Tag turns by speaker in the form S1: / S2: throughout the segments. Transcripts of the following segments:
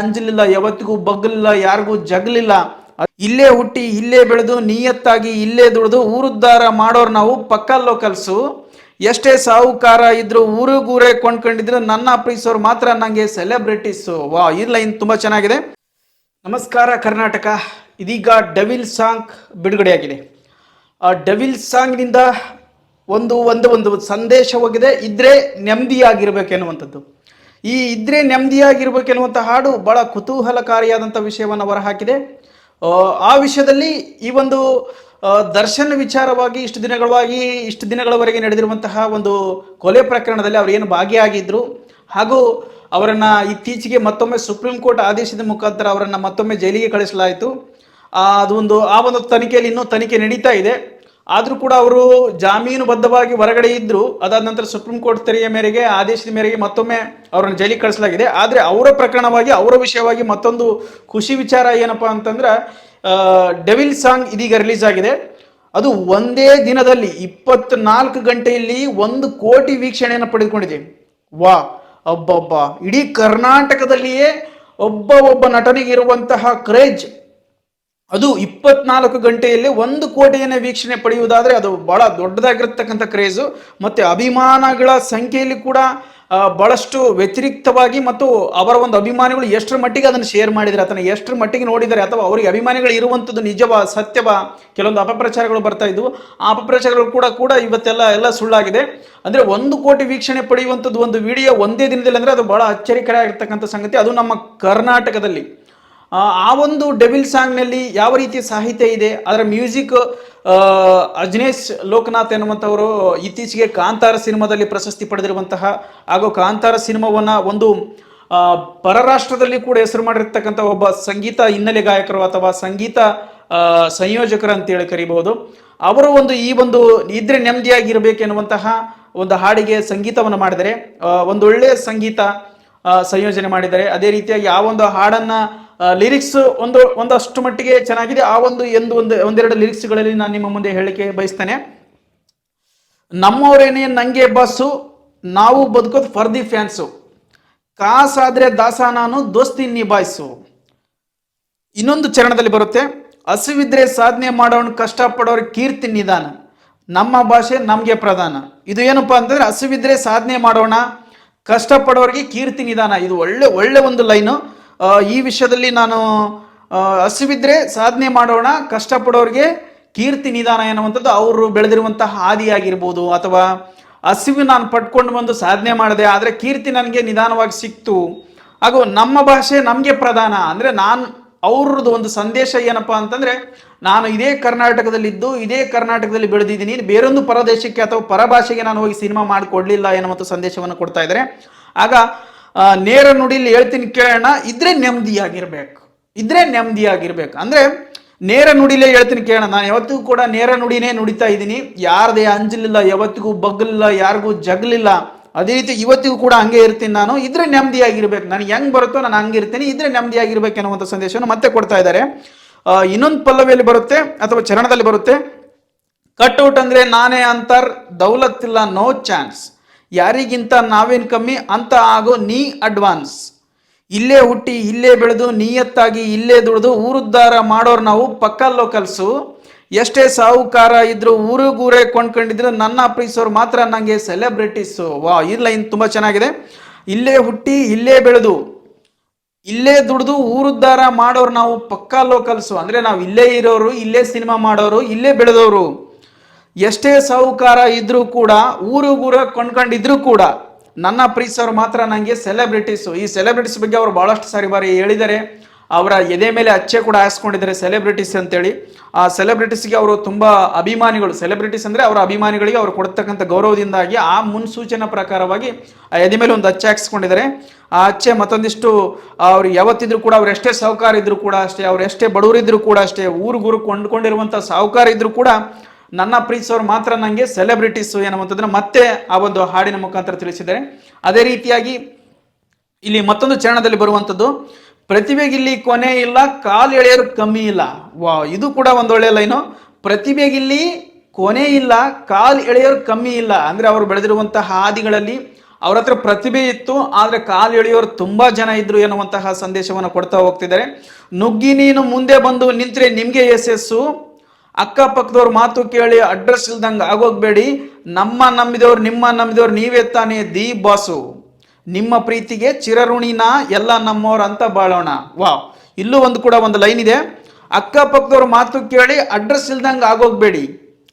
S1: ಅಂಜಲಿಲ್ಲ, ಯಾವತ್ತಿಗೂ ಬಗ್ಗಲಿಲ್ಲ, ಯಾರಿಗೂ ಜಗಲಿಲ್ಲ. ಇಲ್ಲೇ ಹುಟ್ಟಿ, ಇಲ್ಲೇ ಬೆಳೆದು, ನಿಯತ್ತಾಗಿ ಇಲ್ಲೇ ದುಡಿದು ಊರುದ್ಧಾರ ಮಾಡೋರು ನಾವು ಪಕ್ಕ ಲೋಕಲ್ಸು. ಎಷ್ಟೇ ಸಾಹುಕಾರ ಇದ್ರು ಊರಿಗೂರೇ ಕೊಂಡ್ಕೊಂಡಿದ್ರು ನನ್ನ ಪ್ರೀಸೋರು ಮಾತ್ರ ನನಗೆ ಸೆಲೆಬ್ರಿಟೀಸು. ವಾ, ಈ ಲೈನ್ ತುಂಬ ಚೆನ್ನಾಗಿದೆ. ನಮಸ್ಕಾರ ಕರ್ನಾಟಕ. ಇದೀಗ ಡೆವಿಲ್ ಸಾಂಗ್ ಬಿಡುಗಡೆಯಾಗಿದೆ. ಆ ಡೆವಿಲ್ ಸಾಂಗ್ನಿಂದ ಒಂದು ಒಂದು ಒಂದು ಸಂದೇಶ ಹೋಗಿದೆ. ಇದ್ರೆ ನೆಮ್ಮದಿಯಾಗಿರ್ಬೇಕೆನ್ನುವಂಥದ್ದು. ಈ ಇದ್ರೆ ನೆಮ್ಮದಿಯಾಗಿರ್ಬೇಕೆನ್ನುವಂಥ ಹಾಡು ಬಹಳ ಕುತೂಹಲಕಾರಿಯಾದಂಥ ವಿಷಯವನ್ನು ಹೊರಹಾಕಿದೆ ಆ, ವಿಷಯದಲ್ಲಿ ಈ ಒಂದು ದರ್ಶನ ವಿಚಾರವಾಗಿ ಇಷ್ಟು ದಿನಗಳವಾಗಿ ಇಷ್ಟು ದಿನಗಳವರೆಗೆ ನಡೆದಿರುವಂತಹ ಒಂದು ಕೊಲೆ ಪ್ರಕರಣದಲ್ಲಿ ಅವರು ಏನು ಭಾಗಿಯಾಗಿದ್ದರು ಹಾಗೂ ಅವರನ್ನು ಇತ್ತೀಚೆಗೆ ಮತ್ತೊಮ್ಮೆ ಸುಪ್ರೀಂ ಕೋರ್ಟ್ ಆದೇಶದ ಮುಖಾಂತರ ಅವರನ್ನು ಮತ್ತೊಮ್ಮೆ ಜೈಲಿಗೆ ಕಳಿಸಲಾಯಿತು. ಅದು ಒಂದು ಆ ಒಂದು ತನಿಖೆಯಲ್ಲಿ ಇನ್ನೂ ತನಿಖೆ ನಡೀತಾ ಇದೆ. ಆದರೂ ಕೂಡ ಅವರು ಜಾಮೀನುಬದ್ಧವಾಗಿ ಹೊರಗಡೆ ಇದ್ದರು ಅದಾದ ನಂತರ ಸುಪ್ರೀಂ ಕೋರ್ಟ್ ತೆರೆಯ ಮೇರೆಗೆ, ಆದೇಶದ ಮೇರೆಗೆ ಮತ್ತೊಮ್ಮೆ ಅವರನ್ನು ಜೈಲಿಗೆ ಕಳಿಸಲಾಗಿದೆ. ಆದರೆ ಅವರ ಪ್ರಕರಣವಾಗಿ, ಅವರ ವಿಷಯವಾಗಿ ಮತ್ತೊಂದು ಖುಷಿ ವಿಚಾರ ಏನಪ್ಪ ಅಂತಂದ್ರೆ ಡೆವಿಲ್ ಸಾಂಗ್ ಇದೀಗ ರಿಲೀಸ್ ಆಗಿದೆ. ಅದು ಒಂದೇ ದಿನದಲ್ಲಿ ಇಪ್ಪತ್ನಾಲ್ಕು ಗಂಟೆಯಲ್ಲಿ ಒಂದು ಕೋಟಿ ವೀಕ್ಷಣೆಯನ್ನು ಪಡೆದುಕೊಂಡಿದೆ. ವಾ, ಅಬ್ಬಬ್ಬ. ಇಡೀ ಕರ್ನಾಟಕದಲ್ಲಿಯೇ ಒಬ್ಬ ಒಬ್ಬ ನಟನಿಗೆ ಇರುವಂತಹ ಕ್ರೇಜ್ ಅದು ಇಪ್ಪತ್ನಾಲ್ಕು ಗಂಟೆಯಲ್ಲಿ ಒಂದು ಕೋಟಿಯನ್ನ ವೀಕ್ಷಣೆ ಪಡೆಯುವುದಾದರೆ ಅದು ಬಹಳ ದೊಡ್ಡದಾಗಿರ್ತಕ್ಕಂಥ ಕ್ರೇಜು. ಮತ್ತೆ ಅಭಿಮಾನಗಳ ಸಂಖ್ಯೆಯಲ್ಲಿ ಕೂಡ ಬಹಳಷ್ಟು ವ್ಯತಿರಿಕ್ತವಾಗಿ ಮತ್ತು ಅವರ ಒಂದು ಅಭಿಮಾನಿಗಳು ಎಷ್ಟರ ಮಟ್ಟಿಗೆ ಅದನ್ನು ಶೇರ್ ಮಾಡಿದ್ದಾರೆ ಅಥವಾ ಎಷ್ಟರ ಮಟ್ಟಿಗೆ ನೋಡಿದ್ದಾರೆ ಅಥವಾ ಅವರಿಗೆ ಅಭಿಮಾನಿಗಳು ಇರುವಂಥದ್ದು ನಿಜವಾ, ಸತ್ಯವಾ? ಕೆಲವೊಂದು ಅಪಪ್ರಚಾರಗಳು ಬರ್ತಾ ಇದ್ವು. ಆ ಅಪಪ್ರಚಾರಗಳು ಕೂಡ ಕೂಡ ಇವತ್ತೆಲ್ಲ, ಎಲ್ಲ ಸುಳ್ಳಾಗಿದೆ. ಅಂದರೆ ಒಂದು ಕೋಟಿ ವೀಕ್ಷಣೆ ಪಡೆಯುವಂಥದ್ದು ಒಂದು ವಿಡಿಯೋ ಒಂದೇ ದಿನದಲ್ಲಿ ಅಂದರೆ ಅದು ಬಹಳ ಅಚ್ಚರಿಕರ ಸಂಗತಿ. ಅದು ನಮ್ಮ ಕರ್ನಾಟಕದಲ್ಲಿ. ಆ ಒಂದು ಡೆವಿಲ್ ಸಾಂಗ್ನಲ್ಲಿ ಯಾವ ರೀತಿ ಸಾಹಿತ್ಯ ಇದೆ, ಅದರ ಮ್ಯೂಸಿಕ್ ಅಜ್ನೇಶ್ ಲೋಕನಾಥ್ ಎನ್ನುವಂಥವರು ಇತ್ತೀಚೆಗೆ ಕಾಂತಾರ ಸಿನಿಮಾದಲ್ಲಿ ಪ್ರಶಸ್ತಿ ಪಡೆದಿರುವಂತಹ ಹಾಗೂ ಕಾಂತಾರ ಸಿನಿಮಾವನ್ನು ಒಂದು ಪರರಾಷ್ಟ್ರದಲ್ಲಿ ಕೂಡ ಹೆಸರು ಮಾಡಿರ್ತಕ್ಕಂಥ ಒಬ್ಬ ಸಂಗೀತ ಹಿನ್ನೆಲೆ ಗಾಯಕರು ಅಥವಾ ಸಂಗೀತ ಸಂಯೋಜಕರು ಅಂತೇಳಿ ಕರಿಬಹುದು. ಅವರು ಒಂದು ಈ ಒಂದು ಇದ್ರೆ ನೆಮ್ಮದಿಯಾಗಿರಬೇಕೆನ್ನುವಂತಹ ಒಂದು ಹಾಡಿಗೆ ಸಂಗೀತವನ್ನು ಮಾಡಿದರೆ ಒಂದು ಒಳ್ಳೆಯ ಸಂಗೀತ ಸಂಯೋಜನೆ ಮಾಡಿದ್ದಾರೆ ಅದೇ ರೀತಿಯಾಗಿ ಆ ಒಂದು ಹಾಡನ್ನ ಲಿರಿಕ್ಸ್ ಒಂದು, ಒಂದಷ್ಟು ಮಟ್ಟಿಗೆ ಚೆನ್ನಾಗಿದೆ. ಆ ಒಂದು ಎಂದು ಒಂದು, ಒಂದೆರಡು ಲಿರಿಕ್ಸ್ಗಳಲ್ಲಿ ನಾನು ನಿಮ್ಮ ಮುಂದೆ ಹೇಳಿಕೆ ಬಯಸ್ತೇನೆ. ನಮ್ಮವರೇನೇ ನಂಗೆ ಬಸ್ಸು, ನಾವು ಬದುಕೋದು ಫಾರ್ ದಿ ಫ್ಯಾನ್ಸು ಕಾಸಾದ್ರೆ ದಾಸ ನಾನು, ದೋಸ್ತಿ ನಿಭಾಯಿಸು. ಇನ್ನೊಂದು ಚರಣದಲ್ಲಿ ಬರುತ್ತೆ, ಹಸುವಿದ್ರೆ ಸಾಧನೆ ಮಾಡೋಣ ಕಷ್ಟಪಡೋರಿಗೆ ಕೀರ್ತಿ ನಿಧಾನ. ನಮ್ಮ ಭಾಷೆ ನಮಗೆ ಪ್ರಧಾನ. ಇದು ಏನಪ್ಪ ಅಂತಂದ್ರೆ, ಹಸುವಿದ್ರೆ ಸಾಧನೆ ಮಾಡೋಣ, ಕಷ್ಟಪಡೋರಿಗೆ ಕೀರ್ತಿ ನಿಧಾನ. ಇದು ಒಳ್ಳೆ ಒಳ್ಳೆ ಒಂದು ಲೈನು. ಈ ವಿಷಯದಲ್ಲಿ ನಾನು ಹಸಿವಿದ್ರೆ ಸಾಧನೆ ಮಾಡೋಣ, ಕಷ್ಟಪಡೋರಿಗೆ ಕೀರ್ತಿ ನಿಧಾನ ಎನ್ನುವಂಥದ್ದು ಅವರು ಬೆಳೆದಿರುವಂತಹ ಹಾದಿಯಾಗಿರ್ಬೋದು. ಅಥವಾ ಹಸಿವು ನಾನು ಪಟ್ಕೊಂಡು ಬಂದು ಸಾಧನೆ ಮಾಡಿದೆ, ಆದರೆ ಕೀರ್ತಿ ನನಗೆ ನಿಧಾನವಾಗಿ ಸಿಕ್ತು. ಹಾಗೂ ನಮ್ಮ ಭಾಷೆ ನಮಗೆ ಪ್ರಧಾನ. ಅಂದರೆ ನಾನು, ಅವ್ರದ್ದು ಒಂದು ಸಂದೇಶ ಏನಪ್ಪ ಅಂತಂದ್ರೆ, ನಾನು ಇದೇ ಕರ್ನಾಟಕದಲ್ಲಿದ್ದು, ಇದೇ ಕರ್ನಾಟಕದಲ್ಲಿ ಬೆಳೆದಿದ್ದೀನಿ ಬೇರೊಂದು ಪರದೇಶಕ್ಕೆ ಅಥವಾ ಪರಭಾಷೆಗೆ ನಾನು ಹೋಗಿ ಸಿನಿಮಾ ಮಾಡಿಕೊಡ್ಲಿಲ್ಲ ಎನ್ನುವಂಥ ಸಂದೇಶವನ್ನು ಕೊಡ್ತಾ ಇದ್ದಾರೆ. ಆಗ ನೇರ ನುಡಿಲಿ ಹೇಳ್ತೀನಿ ಕೇಳೋಣ. ಇದ್ರೆ ನೆಮ್ಮದಿಯಾಗಿರ್ಬೇಕು. ಇದ್ರೆ ನೆಮ್ಮದಿಯಾಗಿರ್ಬೇಕು. ಅಂದ್ರೆ ನೇರ ನುಡಿಲೇ ಹೇಳ್ತೀನಿ ಕೇಳೋಣ. ನಾನು ಯಾವತ್ತಿಗೂ ಕೂಡ ನೇರ ನುಡಿನೇ ನುಡಿತಾ ಇದ್ದೀನಿ. ಯಾರದೇ ಅಂಜಲಿಲ್ಲ, ಯಾವತ್ತಿಗೂ ಬಗ್ಗಲಿಲ್ಲ ಯಾರಿಗೂ ಜಗಲಿಲ್ಲ, ಅದೇ ರೀತಿ ಇವತ್ತಿಗೂ ಕೂಡ ಹಂಗೆ ಇರ್ತೀನಿ ನಾನು. ಇದ್ರೆ ನೆಮ್ಮದಿಯಾಗಿರ್ಬೇಕು. ನನಗೆ ಹೆಂಗೆ ಬರುತ್ತೋ ನಾನು ಹಂಗೆ ಇರ್ತೀನಿ. ಇದ್ರೆ ನೆಮ್ಮದಿಯಾಗಿರ್ಬೇಕು ಅನ್ನುವಂಥ ಸಂದೇಶವನ್ನು ಮತ್ತೆ ಕೊಡ್ತಾ ಇದ್ದಾರೆ. ಇನ್ನೊಂದು ಪಲ್ಲವಿಯಲ್ಲಿ ಬರುತ್ತೆ ಅಥವಾ ಚರಣದಲ್ಲಿ ಬರುತ್ತೆ. ಕಟ್ಔಟ್ ಅಂದ್ರೆ ನಾನೇ ಅಂತಾರ್ ದೌಲತ್ತಿಲ್ಲ ನೋ ಚಾನ್ಸ್. ಯಾರಿಗಿಂತ ನಾವೇನು ಕಮ್ಮಿ, ಅಂತ ಆಗೋ ನೀ ಅಡ್ವಾನ್ಸ್. ಇಲ್ಲೇ ಹುಟ್ಟಿ, ಇಲ್ಲೇ ಬೆಳೆದು, ನಿಯತ್ತಾಗಿ ಇಲ್ಲೇ ದುಡಿದು ಊರುದ್ದಾರ ಮಾಡೋರು ನಾವು ಪಕ್ಕ ಲೋಕಲ್ಸು. ಎಷ್ಟೇ ಸಾಹುಕಾರ ಇದ್ರು ಊರಿಗೂರೇ ಕೊಂಡ್ಕೊಂಡಿದ್ರು ನನ್ನ ಪ್ರೀಸೋರು ಮಾತ್ರ ನನಗೆ ಸೆಲೆಬ್ರಿಟೀಸು. ವಾ, ಈ ಲೈನ್ ತುಂಬ ಚೆನ್ನಾಗಿದೆ. ಇಲ್ಲೇ ಹುಟ್ಟಿ, ಇಲ್ಲೇ ಬೆಳೆದು, ಇಲ್ಲೇ ದುಡಿದು ಊರುದ್ದಾರ ಮಾಡೋರು ನಾವು ಪಕ್ಕಾ ಲೋಕಲ್ಸು. ಅಂದ್ರೆ ನಾವು ಇಲ್ಲೇ ಇರೋರು, ಇಲ್ಲೇ ಸಿನಿಮಾ ಮಾಡೋರು, ಇಲ್ಲೇ ಬೆಳೆದವರು ಎಷ್ಟೇ ಸಾಹುಕಾರ ಇದ್ರೂ ಕೂಡ ಊರಿಗೂರ ಕೊಂಡ್ಕೊಂಡಿದ್ರು ಕೂಡ, ನನ್ನ ಪ್ರೀಸರು ಮಾತ್ರ ನನಗೆ ಸೆಲೆಬ್ರಿಟೀಸು ಈ ಸೆಲೆಬ್ರಿಟೀಸ್ ಬಗ್ಗೆ ಅವರು ಭಾಳಷ್ಟು ಸಾರಿ ಬಾರಿ ಹೇಳಿದ್ದಾರೆ. ಅವರ ಎದೆ ಮೇಲೆ ಅಚ್ಚೆ ಕೂಡ ಹಾಸ್ಕೊಂಡಿದ್ದಾರೆ ಸೆಲೆಬ್ರಿಟೀಸ್ ಅಂತೇಳಿ. ಆ ಸೆಲೆಬ್ರಿಟೀಸ್ಗೆ ಅವರು ತುಂಬ ಅಭಿಮಾನಿಗಳು. ಸೆಲೆಬ್ರಿಟೀಸ್ ಅಂದರೆ ಅವರ ಅಭಿಮಾನಿಗಳಿಗೆ ಅವರು ಕೊಡ್ತಕ್ಕಂಥ ಗೌರವದಿಂದಾಗಿ ಆ ಮುನ್ಸೂಚನೆ ಪ್ರಕಾರವಾಗಿ ಆ ಎದೆ ಮೇಲೆ ಒಂದು ಅಚ್ಚೆ ಹಾಕ್ಸ್ಕೊಂಡಿದ್ದಾರೆ ಆ ಅಚ್ಚೆ ಮತ್ತೊಂದಿಷ್ಟು ಅವ್ರು ಯಾವತ್ತಿದ್ರು ಕೂಡ, ಅವ್ರು ಎಷ್ಟೇ ಸಾಹುಕಾರ ಇದ್ರು ಕೂಡ ಅಷ್ಟೇ, ಅವ್ರು ಎಷ್ಟೇ ಬಡವರಿದ್ರು ಕೂಡ ಅಷ್ಟೇ ಊರುಗೂರು ಕೊಂಡ್ಕೊಂಡಿರುವಂಥ ಸಾಹುಕಾರ ಇದ್ರು ಕೂಡ ನನ್ನ ಪ್ರೀತಿಸೋರು ಮಾತ್ರ ನನಗೆ ಸೆಲೆಬ್ರಿಟೀಸು ಎನ್ನುವಂಥದ್ದನ್ನ ಮತ್ತೆ ಆ ಒಂದು ಹಾಡಿನ ಮುಖಾಂತರ ತಿಳಿಸಿದ್ದಾರೆ. ಅದೇ ರೀತಿಯಾಗಿ ಇಲ್ಲಿ ಮತ್ತೊಂದು ಚರಣದಲ್ಲಿ ಬರುವಂಥದ್ದು, ಪ್ರತಿಭೆಗಿಲ್ಲಿ ಕೊನೆ ಇಲ್ಲ, ಕಾಲು ಎಳೆಯೋರು ಕಮ್ಮಿ ಇಲ್ಲ. ವಾ, ಇದು ಕೂಡ ಒಂದೊಳ್ಳೆ ಲೈನು. ಪ್ರತಿಭೆಗಿಲ್ಲಿ ಕೊನೆ ಇಲ್ಲ, ಕಾಲು ಎಳೆಯೋರು ಕಮ್ಮಿ ಇಲ್ಲ. ಅಂದ್ರೆ ಅವರು ಬೆಳೆದಿರುವಂತಹ ಹಾದಿಗಳಲ್ಲಿ ಅವ್ರ ಹತ್ರ ಪ್ರತಿಭೆ ಇತ್ತು, ಆದರೆ ಕಾಲು ಎಳೆಯೋರು ತುಂಬಾ ಜನ ಇದ್ರು ಎನ್ನುವಂತಹ ಸಂದೇಶವನ್ನು ಕೊಡ್ತಾ ಹೋಗ್ತಿದ್ದಾರೆ. ನುಗ್ಗಿ ನೀನು ಮುಂದೆ ಬಂದು ನಿಂತ್ರೆ ನಿಮಗೆ ಯಶಸ್ಸು. ಅಕ್ಕಪಕ್ಕದವ್ರ ಮಾತು ಕೇಳಿ ಅಡ್ರೆಸ್ ಇಲ್ದಂಗೆ ಆಗೋಗ್ಬೇಡಿ. ನಮ್ಮ ನಂಬಿದವ್ರು, ನಿಮ್ಮ ನಂಬಿದವ್ರು ನೀವೇ ತಾನೇ ದಿ ಬಾಸು. ನಿಮ್ಮ ಪ್ರೀತಿಗೆ ಚಿರಋಣಿನ ಎಲ್ಲ ನಮ್ಮವ್ರ ಅಂತ ಬಾಳೋಣ. ವಾ ಇಲ್ಲೂ ಒಂದು ಕೂಡ ಒಂದು ಲೈನ್ ಇದೆ. ಅಕ್ಕಪಕ್ಕದವ್ರ ಮಾತು ಕೇಳಿ ಅಡ್ರೆಸ್ ಇಲ್ದಂಗೆ ಆಗೋಗ್ಬೇಡಿ.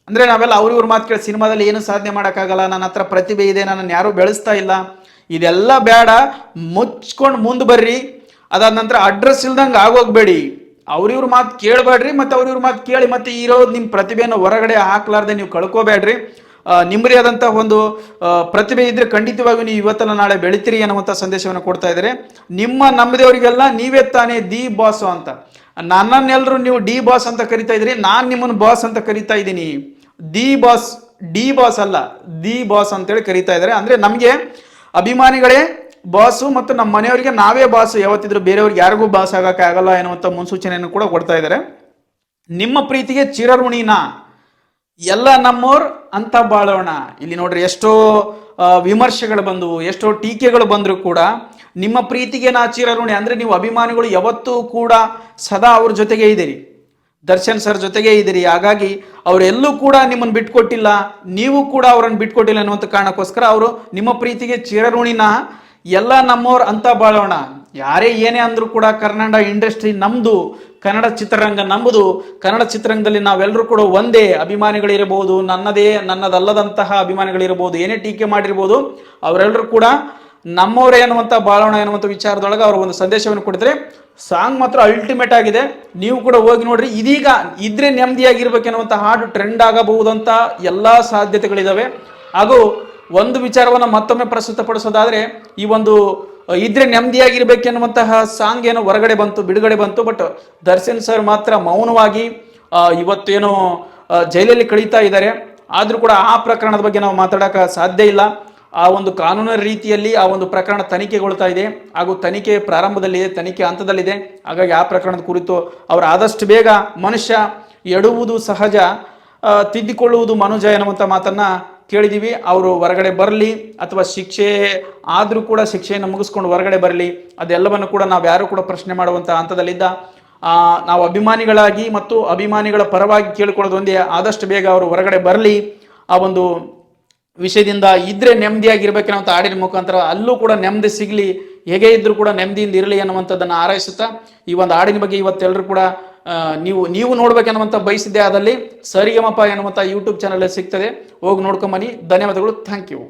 S1: ಅಂದ್ರೆ ನಾವೆಲ್ಲ ಅವ್ರಿವ್ರ ಮಾತು ಕೇಳಿ ಸಿನಿಮಾದಲ್ಲಿ ಏನು ಸಾಧನೆ ಮಾಡೋಕ್ಕಾಗಲ್ಲ, ನನ್ನ ಹತ್ರ ಪ್ರತಿಭೆ ಇದೆ, ನನ್ನನ್ನು ಯಾರೂ ಬೆಳೆಸ್ತಾ ಇಲ್ಲ. ಇದೆಲ್ಲ ಬೇಡ. ಮುಚ್ಕೊಂಡು ಮುಂದೆ ಬರ್ರಿ. ಅದಾದ ನಂತರ ಅಡ್ರೆಸ್ ಇಲ್ದಂಗೆ ಆಗೋಗ್ಬೇಡಿ. ಅವ್ರಿವ್ರ ಮಾತು ಕೇಳಬೇಡ್ರಿ ಮತ್ತು ಅವ್ರಿವ್ರ ಮಾತು ಕೇಳಿ ಮತ್ತೆ ಇರೋದು ನಿಮ್ಮ ಪ್ರತಿಭೆಯನ್ನು ಹೊರಗಡೆ ಹಾಕ್ಲಾರ್ದೆ ನೀವು ಕಳ್ಕೋಬೇಡ್ರಿ. ನಿಮ್ಮದೇ ಆದಂಥ ಒಂದು ಪ್ರತಿಭೆ ಇದ್ರೆ ಖಂಡಿತವಾಗಿ ನೀವು ಇವತ್ತಲ್ಲ ನಾಳೆ ಬೆಳಿತೀರಿ ಅನ್ನುವಂಥ ಸಂದೇಶವನ್ನು ಕೊಡ್ತಾ ಇದ್ದಾರೆ. ನಿಮ್ಮ ನಂಬಿದವರಿಗೆಲ್ಲ ನೀವೇ ತಾನೇ ದಿ ಬಾಸ್ ಅಂತ. ನನ್ನನ್ನೆಲ್ಲರೂ ನೀವು ಡಿ ಬಾಸ್ ಅಂತ ಕರಿತಾ ಇದ್ರಿ ನಾನು ನಿಮ್ಮನ್ನು ಬಾಸ್ ಅಂತ ಕರಿತಾ ಇದ್ದೀನಿ. ದಿ ಬಾಸ್, ಡಿ ಬಾಸ್ ಅಲ್ಲ, ದಿ ಬಾಸ್ ಅಂತೇಳಿ ಕರಿತಾ ಇದ್ದಾರೆ. ಅಂದ್ರೆ ನಮಗೆ ಅಭಿಮಾನಿಗಳೇ ಬಾಸು ಮತ್ತು ನಮ್ಮ ಮನೆಯವರಿಗೆ ನಾವೇ ಬಾಸು. ಯಾವತ್ತಿದ್ರು ಬೇರೆಯವ್ರಿಗೆ ಯಾರಿಗೂ ಬಾಸ್ ಆಗಲ್ಲ ಎನ್ನುವಂಥ ಮುನ್ಸೂಚನೆಯನ್ನು ಕೂಡ ಕೊಡ್ತಾ ಇದ್ದಾರೆ. ನಿಮ್ಮ ಪ್ರೀತಿಗೆ ಚಿರಋಣಿನ? ಎಲ್ಲ ನಮ್ಮೋರ್ ಅಂತ ಬಾಳೋಣ. ಇಲ್ಲಿ ನೋಡ್ರಿ, ಎಷ್ಟೋ ವಿಮರ್ಶೆಗಳು ಬಂದವು, ಎಷ್ಟೋ ಟೀಕೆಗಳು ಬಂದರೂ ಕೂಡ ನಿಮ್ಮ ಪ್ರೀತಿಗೆ ನಾ ಚಿರಋಣಿ. ಅಂದ್ರೆ ನೀವು ಅಭಿಮಾನಿಗಳು ಯಾವತ್ತೂ ಕೂಡ ಸದಾ ಅವ್ರ ಜೊತೆಗೆ ಇದ್ದೀರಿ. ದರ್ಶನ್ ಸರ್ ಜೊತೆಗೆ ಇದ್ದೀರಿ. ಹಾಗಾಗಿ ಅವರೆಲ್ಲೂ ಕೂಡ ನಿಮ್ಮನ್ನು ಬಿಟ್ಕೊಟ್ಟಿಲ್ಲ. ನೀವು ಕೂಡ ಅವರನ್ನು ಬಿಟ್ಕೊಟ್ಟಿಲ್ಲ ಅನ್ನುವಂಥ ಕಾರಣಕ್ಕೋಸ್ಕರ ಅವರು ನಿಮ್ಮ ಪ್ರೀತಿಗೆ ಚಿರಋಣಿನ? ಎಲ್ಲ ನಮ್ಮವ್ರು ಅಂತ ಬಾಳೋಣ. ಯಾರೇ ಏನೇ ಅಂದ್ರೂ ಕೂಡ ಕನ್ನಡ ಇಂಡಸ್ಟ್ರಿ ನಮ್ದು, ಕನ್ನಡ ಚಿತ್ರರಂಗ ನಮ್ಮದು ಕನ್ನಡ ಚಿತ್ರರಂಗದಲ್ಲಿ ನಾವೆಲ್ಲರೂ ಕೂಡ ಒಂದೇ ಅಭಿಮಾನಿಗಳಿರಬಹುದು, ನನ್ನದೇ, ನನ್ನದಲ್ಲದಂತಹ ಅಭಿಮಾನಿಗಳಿರಬಹುದು, ಏನೇ ಟೀಕೆ ಮಾಡಿರ್ಬೋದು ಅವರೆಲ್ಲರೂ ಕೂಡ ನಮ್ಮವರೇ ಅನ್ನುವಂಥ ಬಾಳೋಣ ಎನ್ನುವಂಥ ವಿಚಾರದೊಳಗೆ ಅವರು ಒಂದು ಸಂದೇಶವನ್ನು ಕೊಡ್ತಾರೆ ಸಾಂಗ್ ಮಾತ್ರ ಅಲ್ಟಿಮೇಟ್ ಆಗಿದೆ. ನೀವು ಕೂಡ ಹೋಗಿ ನೋಡ್ರಿ. ಇದೀಗ ಇದ್ರೆ ನೆಮ್ಮದಿಯಾಗಿರ್ಬೇಕೆನ್ನುವಂಥ ಹಾಡು ಟ್ರೆಂಡ್ ಆಗಬಹುದಂತ ಎಲ್ಲ ಸಾಧ್ಯತೆಗಳಿದಾವೆ. ಹಾಗೂ ಒಂದು ವಿಚಾರವನ್ನು ಮತ್ತೊಮ್ಮೆ ಪ್ರಸ್ತುತಪಡಿಸೋದಾದ್ರೆ, ಈ ಒಂದು ಇದ್ರೆ ನೆಮ್ಮದಿಯಾಗಿರ್ಬೇಕೆನ್ನುವಂತಹ ಸಾಂಗ್ ಏನೋ ಹೊರಗಡೆ ಬಂತು, ಬಿಡುಗಡೆ ಬಂತು, ಬಟ್ ದರ್ಶನ್ ಸರ್ ಮಾತ್ರ ಮೌನವಾಗಿ ಇವತ್ತೇನೋ ಜೈಲಲ್ಲಿ ಕಳೀತಾ ಇದ್ದಾರೆ. ಆದರೂ ಕೂಡ ಆ ಪ್ರಕರಣದ ಬಗ್ಗೆ ನಾವು ಮಾತಾಡೋಕೆ ಸಾಧ್ಯ ಇಲ್ಲ. ಆ ಒಂದು ಕಾನೂನಿನ ರೀತಿಯಲ್ಲಿ ಆ ಒಂದು ಪ್ರಕರಣ ತನಿಖೆಗೊಳ್ತಾ ಇದೆ. ಹಾಗೂ ತನಿಖೆ ಪ್ರಾರಂಭದಲ್ಲಿದೆ, ತನಿಖೆ ಹಂತದಲ್ಲಿದೆ. ಹಾಗಾಗಿ ಆ ಪ್ರಕರಣದ ಕುರಿತು ಅವರು ಆದಷ್ಟು ಬೇಗ ಮನುಷ್ಯ ಎಡುವುದು ಸಹಜ ತಿದ್ದಿಕೊಳ್ಳುವುದು ಮನುಜ ಎನ್ನುವಂಥ ಮಾತನ್ನ ಕೇಳಿದೀವಿ, ಅವರು ಹೊರಗಡೆ ಬರಲಿ ಅಥವಾ ಶಿಕ್ಷೆ ಆದರೂ ಕೂಡ ಶಿಕ್ಷೆಯನ್ನು ಮುಗಿಸ್ಕೊಂಡು ಹೊರಗಡೆ ಬರಲಿ, ಅದೆಲ್ಲವನ್ನು ಕೂಡ ನಾವು ಯಾರು ಕೂಡ ಪ್ರಶ್ನೆ ಮಾಡುವಂಥ ಹಂತದಲ್ಲಿದ್ದ ನಾವು ಅಭಿಮಾನಿಗಳಾಗಿ ಮತ್ತು ಅಭಿಮಾನಿಗಳ ಪರವಾಗಿ ಕೇಳ್ಕೊಳ್ಳೋದೊಂದೇ ಆದಷ್ಟು ಬೇಗ ಅವರು ಹೊರಗಡೆ ಬರಲಿ, ಆ ಒಂದು ವಿಷಯದಿಂದ ಇದ್ರೆ ನೆಮ್ಮದಿಯಾಗಿರ್ಬೇಕನ್ನೋಂಥ ಹಾಡಿನ ಮುಖಾಂತರ ಅಲ್ಲೂ ಕೂಡ ನೆಮ್ಮದಿ ಸಿಗಲಿ, ಹೇಗೆ ಇದ್ರೂ ಕೂಡ ನೆಮ್ಮದಿಯಿಂದ ಇರಲಿ ಅನ್ನುವಂಥದ್ದನ್ನು ಆರೈಸುತ್ತಾ ಈ ಒಂದು ಹಾಡಿನ ಬಗ್ಗೆ ಇವತ್ತೆಲ್ಲರೂ ಕೂಡ ನೀವು ನೀವು ನೋಡ್ಬೇಕನ್ನುವಂಥ ಬಯಸಿದ್ದೆ ಆದಲ್ಲಿ ಸರಿಗಮಪ ಎನ್ನುವಂಥ ಯೂಟ್ಯೂಬ್ ಚಾನಲ್ ಸಿಗ್ತದೆ. ಹೋಗಿ ನೋಡ್ಕೊಂಬನ್ನಿ. ಧನ್ಯವಾದಗಳು. Thank you